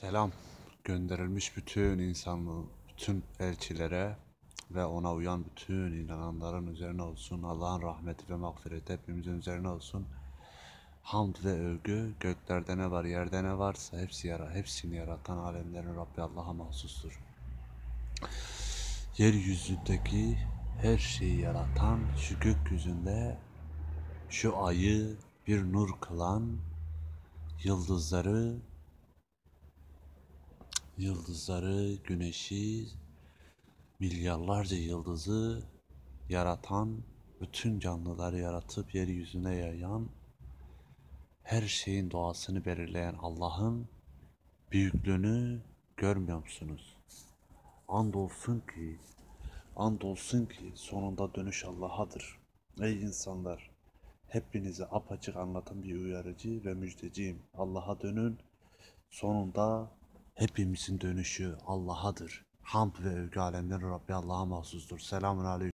Selam gönderilmiş bütün insanlığı, bütün elçilere ve ona uyan bütün inananların üzerine olsun. Allah'ın rahmeti ve mağfireti hepimizin üzerine olsun. Hamd ve övgü göklerde ne var, yerde ne varsa hepsi yara, hepsini yaratan alemlerin Rabbi Allah'a mahsustur. Yeryüzündeki her şeyi yaratan, şu gökyüzünde şu ayı bir nur kılan, yıldızları yıldızları, güneşi, milyarlarca yıldızı yaratan, bütün canlıları yaratıp yeryüzüne yayan, her şeyin doğasını belirleyen Allah'ın büyüklüğünü görmüyor musunuz? Andolsun ki, andolsun ki sonunda dönüş Allah'adır. Ey insanlar, hepinize apaçık anlatan bir uyarıcı ve müjdeciyim. Allah'a dönün, sonunda hepimizin dönüşü Allah'adır. Hamd ve övgü alemlerin Rabbi Allah'a mahsustur. Selamun aleyküm.